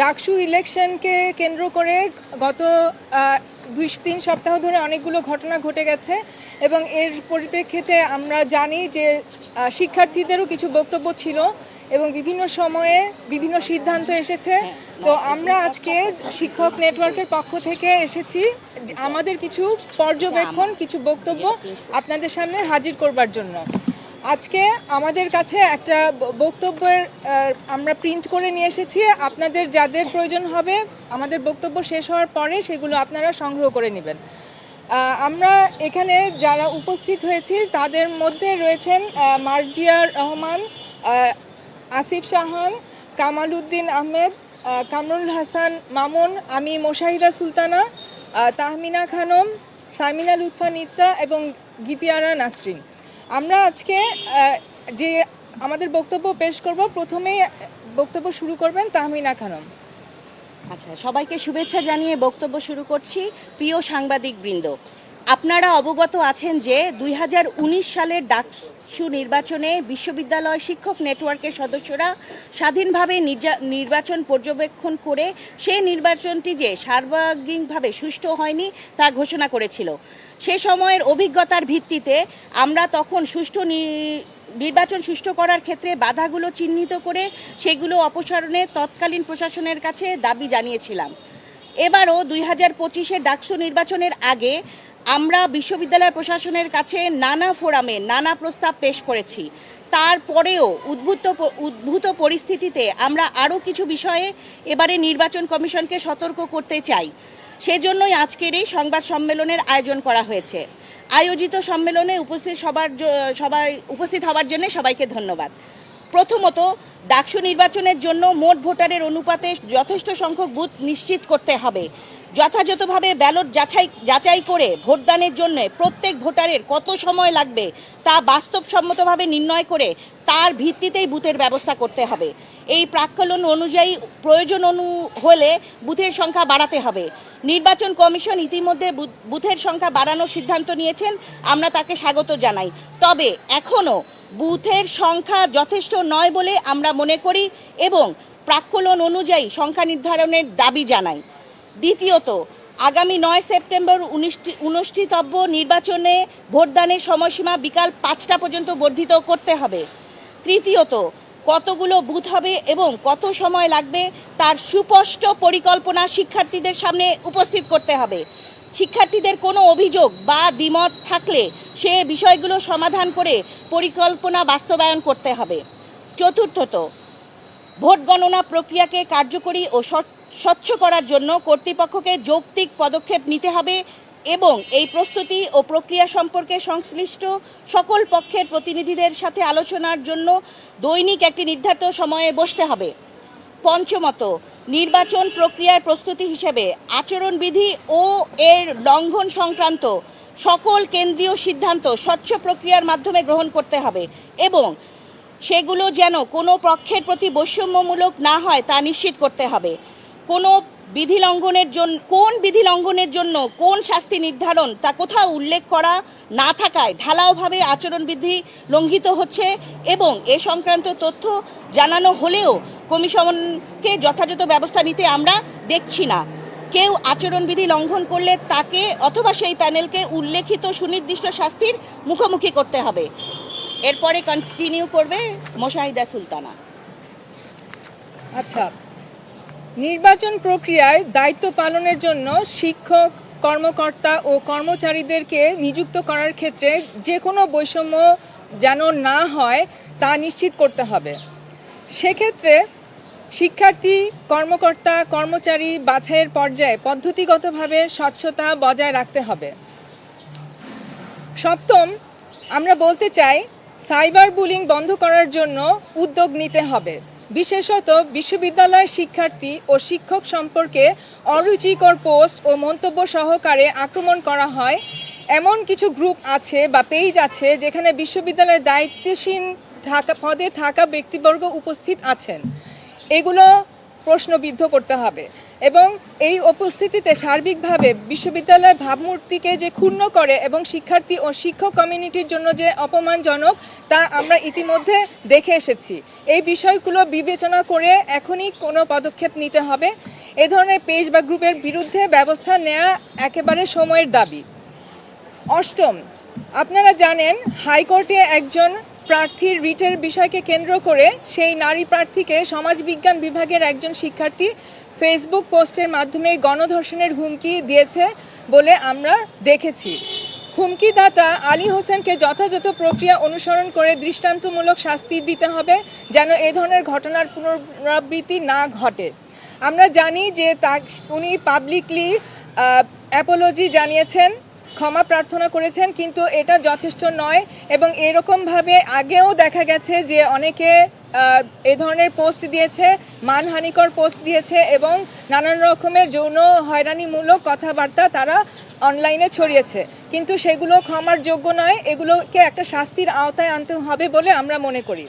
ডাকসু ইলেকশনকে কেন্দ্র করে গত দুই, তিন সপ্তাহ ধরে অনেকগুলো ঘটনা ঘটে গেছে এবং এর পরিপ্রেক্ষিতে আমরা জানি যে শিক্ষার্থীদেরও কিছু বক্তব্য ছিল এবং বিভিন্ন সময়ে বিভিন্ন সিদ্ধান্ত এসেছে। তো আমরা আজকে শিক্ষক নেটওয়ার্কের পক্ষ থেকে এসেছি আমাদের কিছু পর্যবেক্ষণ, কিছু বক্তব্য আপনাদের সামনে হাজির করবার জন্য। আজকে আমাদের কাছে একটা বক্তব্যের আমরা প্রিন্ট করে নিয়ে এসেছি। আপনাদের যাদের প্রয়োজন হবে, আমাদের বক্তব্য শেষ হওয়ার পরে সেগুলো আপনারা সংগ্রহ করে নেবেন। আমরা এখানে যারা উপস্থিত হয়েছি, তাদের মধ্যে রয়েছেন মার্জিয়া রহমান আসিফ শাহান কামাল উদ্দিন আহমেদ কামরুল হাসান মামুন, আমি মোশাহিদা সুলতানা তাহমিনা খানম, সামিনা লুৎফা নিত্তা এবং গীতিয়ারা নাসরিন। আমরা আজকে যে আমাদের বক্তব্য পেশ করব, প্রথমেই বক্তব্য শুরু করবেন তাহমিনা খানম। আচ্ছা সবাইকে শুভেচ্ছা জানিয়ে বক্তব্য শুরু করছি প্রিয় সাংবাদিক বৃন্দ আপনারা অবগত আছেন যে দুই সালের ডাকসু নির্বাচনে বিশ্ববিদ্যালয় শিক্ষক নেটওয়ার্কের সদস্যরা স্বাধীনভাবে নির্বাচন পর্যবেক্ষণ করে সেই নির্বাচনটি যে সার্বাঙ্গিকভাবে সুষ্ঠু হয়নি তা ঘোষণা করেছিল। সে সময়ের অভিজ্ঞতার ভিত্তিতে আমরা তখন সুষ্ঠু নির্বাচন সুষ্ঠু করার ক্ষেত্রে বাধাগুলো চিহ্নিত করে সেগুলো অপসারণে তৎকালীন প্রশাসনের কাছে দাবি জানিয়েছিলাম। এবারও দুই হাজার পঁচিশের ডাকসু নির্বাচনের আগে আমরা বিশ্ববিদ্যালয় প্রশাসনের কাছে নানা ফোরামে নানা প্রস্তাব পেশ করেছি। তারপরেও উদ্ভূত উদ্ভূত পরিস্থিতিতে আমরা আরও কিছু বিষয়ে এবারে নির্বাচন কমিশনকে সতর্ক করতে চাই। সেজন্যই আজকের এই সংবাদ সম্মেলনের আয়োজন করা হয়েছে। আয়োজিত সম্মেলনে উপস্থিত সবার সবাই উপস্থিত হওয়ার জন্য সবাইকে ধন্যবাদ। প্রথমত, ডাকসু নির্বাচনের জন্য মোট ভোটারের অনুপাতে যথেষ্ট সংখ্যক বুথ নিশ্চিত করতে হবে। যথাযথভাবে ব্যালট যাচাই যাচাই করে ভোটদানের জন্য প্রত্যেক ভোটারের কত সময় লাগবে তা বাস্তবসম্মতভাবে নির্ণয় করে তার ভিত্তিতেই বুথের ব্যবস্থা করতে হবে। এই প্রাক্কলন অনুযায়ী প্রয়োজন অনু হলে বুথের সংখ্যা বাড়াতে হবে। নির্বাচন কমিশন ইতিমধ্যে বুথ- বুথের সংখ্যা বাড়ানোর সিদ্ধান্ত নিয়েছেন, আমরা তাকে স্বাগত জানাই। তবে এখনও বুথের সংখ্যা যথেষ্ট নয় বলে আমরা মনে করি এবং প্রাক্কলন অনুযায়ী সংখ্যা নির্ধারণের দাবি জানাই। দ্বিতীয়ত, আগামী নয় সেপ্টেম্বর অনুষ্ঠিতব্য নির্বাচনে ভোটদানের সময়সীমা বিকাল পাঁচটা পর্যন্ত বর্ধিত করতে হবে। তৃতীয়ত কতগুলো বুথ হবে এবং কত সময় লাগবে তার সুস্পষ্ট পরিকল্পনা শিক্ষার্থীদের সামনে উপস্থিত করতে হবে। শিক্ষার্থীদের কোনো অভিযোগ বা দ্বিমত থাকলে সে বিষয়গুলো সমাধান করে পরিকল্পনা বাস্তবায়ন করতে হবে। চতুর্থত, ভোট গণনা প্রক্রিয়াকে কার্যকরী ও স্বচ্ছ- করার জন্য কর্তৃপক্ষকে যৌক্তিক পদক্ষেপ নিতে হবে। এবং এই প্রস্তুতি ও প্রক্রিয়া সম্পর্কে সংশ্লিষ্ট সকল পক্ষের প্রতিনিধিদের সাথে আলোচনার জন্য দৈনিক একটি নির্ধারিত সময়ে বসতে হবে। পঞ্চমত, নির্বাচন প্রক্রিয়ার প্রস্তুতি হিসেবে আচরণবিধি ও এর লঙ্ঘন সংক্রান্ত সকল কেন্দ্রীয় সিদ্ধান্ত স্বচ্ছ প্রক্রিয়ার মাধ্যমে গ্রহণ করতে হবে এবং সেগুলো যেন কোনো পক্ষের প্রতি বৈষম্যমূলক না হয় তা নিশ্চিত করতে হবে। কোনো বিধি লঙ্ঘনের জন্য কোন বিধি লঙ্ঘনের জন্য কোন শাস্তি নির্ধারণ তা কোথাও উল্লেখ করা না থাকায় ঢালাওভাবে আচরণবিধি লঙ্ঘিত হচ্ছে এবং এ সংক্রান্ত তথ্য জানানো হলেও কমিশনকে যথাযথ ব্যবস্থা নিতে আমরা দেখছি না। কেউ আচরণবিধি লঙ্ঘন করলে তাকে অথবা সেই প্যানেলকে উল্লেখিত সুনির্দিষ্ট শাস্তির মুখোমুখি করতে হবে। এরপরে কন্টিনিউ করবে মোশাহিদা সুলতানা। আচ্ছা নির্বাচন প্রক্রিয়ায় দায়িত্ব পালনের জন্য শিক্ষক, কর্মকর্তা ও কর্মচারীদেরকে নিযুক্ত করার ক্ষেত্রে যে কোনো বৈষম্য যেন না হয়, তা নিশ্চিত করতে হবে। সেক্ষেত্রে শিক্ষার্থী, কর্মকর্তা, কর্মচারী বাছাইয়ের পর্যায়ে পদ্ধতিগতভাবে স্বচ্ছতা বজায় রাখতে হবে। সপ্তম, আমরা বলতে চাই, সাইবার বুলিং বন্ধ করার জন্য উদ্যোগ নিতে হবে। বিশেষত বিশ্ববিদ্যালয়ের শিক্ষার্থী ও শিক্ষক সম্পর্কে অরুচিকর পোস্ট ও মন্তব্য সহকারে আক্রমণ করা হয়। এমন কিছু গ্রুপ আছে বা পেজ আছে যেখানে বিশ্ববিদ্যালয়ের দায়িত্বশীল থাকা, পদে থাকা ব্যক্তিবর্গ উপস্থিত আছেন। এগুলো প্রশ্নবিদ্ধ করতে হবে। এবং এই উপস্থিতিতে সার্বিকভাবে বিশ্ববিদ্যালয়ের ভাবমূর্তিকে যে ক্ষুণ্ণ করে এবং শিক্ষার্থী ও শিক্ষক কমিউনিটির জন্য যে অপমানজনক তা আমরা ইতিমধ্যে দেখে এসেছি। এই বিষয়গুলো বিবেচনা করে এখনই কোনো পদক্ষেপ নিতে হবে। এ ধরনের পেজ বা গ্রুপের বিরুদ্ধে ব্যবস্থা নেওয়া একেবারে সময়ের দাবি। অষ্টম, আপনারা জানেন, হাইকোর্টে একজন প্রার্থীর রিটের বিষয়কে কেন্দ্র করে সেই নারী প্রার্থীকে সমাজবিজ্ঞান বিভাগের একজন শিক্ষার্থী ফেসবুক পোস্টের মাধ্যমে গণধর্ষণের হুমকি দিয়েছে বলে আমরা দেখেছি। হুমকিদাতা আলী হোসেনকে যথাযথ প্রক্রিয়া অনুসরণ করে দৃষ্টান্তমূলক শাস্তি দিতে হবে যেন এ ধরনের ঘটনার পুনরাবৃত্তি না ঘটে। আমরা জানি যে তা উনি পাবলিকলি অ্যাপোলজি জানিয়েছেন, ক্ষমা প্রার্থনা করেছেন, কিন্তু এটা যথেষ্ট নয় এবং এরকমভাবে আগেও দেখা গেছে যে অনেকে এ ধরনের পোস্ট দিয়েছে, মানহানিকর পোস্ট দিয়েছে এবং নানান রকমের যৌন হয়রানিমূলক কথাবার্তা তারা অনলাইনে ছড়িয়েছে। কিন্তু সেগুলো ক্ষমার যোগ্য নয়, এগুলোকে একটা শাস্তির আওতায় আনতে হবে বলে আমরা মনে করি।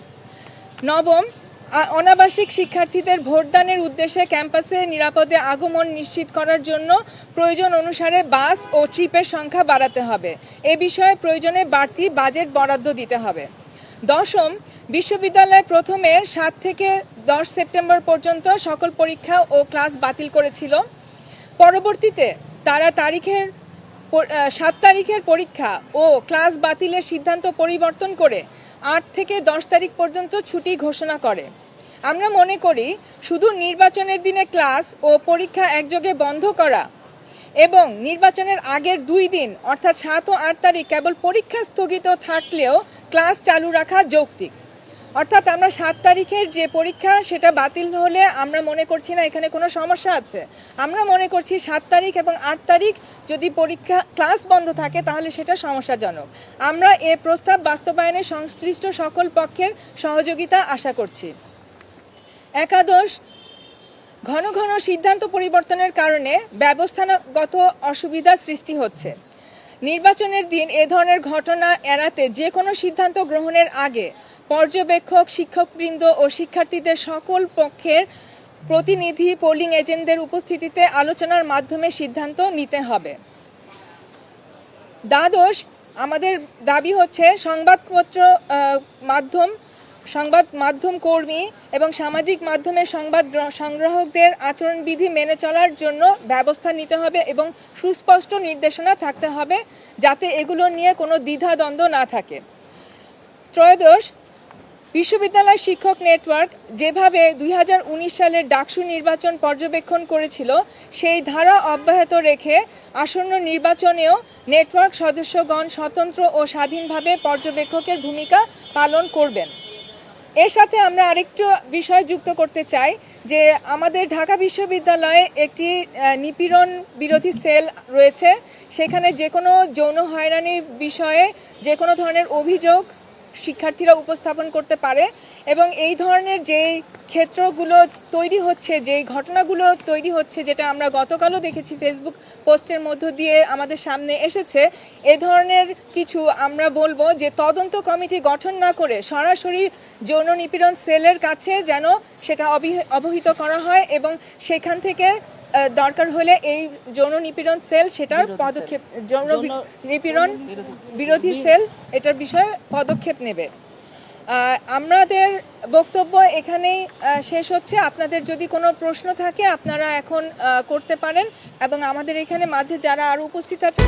নবম অনাবাসিক শিক্ষার্থীদের ভোটদানের উদ্দেশ্যে ক্যাম্পাসে নিরাপদে আগমন নিশ্চিত করার জন্য প্রয়োজন অনুসারে বাস ও ট্রিপের সংখ্যা বাড়াতে হবে। এ বিষয়ে প্রয়োজনে বাড়তি বাজেট বরাদ্দ দিতে হবে। দশম বিশ্ববিদ্যালয় প্রথমে সাত থেকে দশ সেপ্টেম্বর পর্যন্ত সকল পরীক্ষা ও ক্লাস বাতিল করেছিল। পরবর্তীতে তারা তারিখের সাত তারিখের পরীক্ষা ও ক্লাস বাতিলের সিদ্ধান্ত পরিবর্তন করে আট থেকে দশ তারিখ পর্যন্ত ছুটি ঘোষণা করে। আমরা মনে করি শুধু নির্বাচনের দিনে ক্লাস ও পরীক্ষা একযোগে বন্ধ করা এবং নির্বাচনের আগের দুই দিন, অর্থাৎ সাত ও আট তারিখ কেবল পরীক্ষা স্থগিত থাকলেও ক্লাস চালু রাখা যৌক্তিক। অর্থাৎ আমরা সাত তারিখের যে পরীক্ষা, সেটা বাতিল হলে আমরা মনে করছি না এখানে কোনো সমস্যা আছে। আমরা মনে করছি সাত তারিখ এবং আট তারিখ যদি পরীক্ষা, ক্লাস বন্ধ থাকে তাহলে সেটা সমস্যাজনক। আমরা এ প্রস্তাব বাস্তবায়নে সংশ্লিষ্ট সকল পক্ষের সহযোগিতা আশা করছি। একাদশ, ঘন ঘন সিদ্ধান্ত পরিবর্তনের কারণে ব্যবস্থাগত অসুবিধা সৃষ্টি হচ্ছে। নির্বাচনের দিন এ ধরনের ঘটনা এড়াতে যে কোনো সিদ্ধান্ত গ্রহণের আগে পর্যবেক্ষক, শিক্ষকবৃন্দ ও শিক্ষার্থীদের সকল পক্ষের প্রতিনিধি, পোলিং এজেন্টদের উপস্থিতিতে আলোচনার মাধ্যমে সিদ্ধান্ত নিতে হবে। দ্বাদশ, আমাদের দাবি হচ্ছে সংবাদপত্র মাধ্যম সংবাদ মাধ্যম কর্মী এবং সামাজিক মাধ্যমে সংবাদ গ্র- সংগ্রাহকদের আচরণবিধি মেনে চলার জন্য ব্যবস্থা নিতে হবে এবং সুস্পষ্ট নির্দেশনা থাকতে হবে যাতে এগুলো নিয়ে কোনো দ্বিধাদ্বন্দ্ব না থাকে। ত্রয়োদশ, বিশ্ববিদ্যালয় শিক্ষক নেটওয়ার্ক যেভাবে দুই হাজার উনিশ সালের ডাকসু নির্বাচন পর্যবেক্ষণ করেছিল, সেই ধারা অব্যাহত রেখে আসন্ন নির্বাচনেও নেটওয়ার্ক সদস্যগণ স্বতন্ত্র ও স্বাধীনভাবে পর্যবেক্ষকের ভূমিকা পালন করবেন। এর সাথে আমরা আরেকটু বিষয় যুক্ত করতে চাই যে আমাদের ঢাকা বিশ্ববিদ্যালয়ে একটি নিপীড়ন বিরোধী সেল রয়েছে। সেখানে যে কোনো যৌন হয়রানি বিষয়ে যে কোনো ধরনের অভিযোগ শিক্ষার্থীরা উপস্থাপন করতে পারে এবং এই ধরনের যেই ক্ষেত্রগুলো তৈরি হচ্ছে, যেই ঘটনাগুলো তৈরি হচ্ছে, যেটা আমরা গতকালও দেখেছি ফেসবুক পোস্টের মধ্য দিয়ে আমাদের সামনে এসেছে, এ ধরনের কিছু আমরা বলব যে তদন্ত কমিটি গঠন না করে সরাসরি যৌন নিপীড়ন সেলের কাছে যেন সেটা অবহি- অবহিত করা হয় এবং সেখান থেকে দরকার হলে এই যৌন নিপীড়ন সেল সেটার পদক্ষেপ যৌন নিপীড়ন বিরোধী। সেল এটার বিষয়ে পদক্ষেপ নেবে। আমাদের বক্তব্য এখানেই শেষ হচ্ছে। আপনাদের যদি কোনো প্রশ্ন থাকে আপনারা এখন করতে পারেন এবং আমাদের এখানে মাঝে যারা আরও উপস্থিত আছেন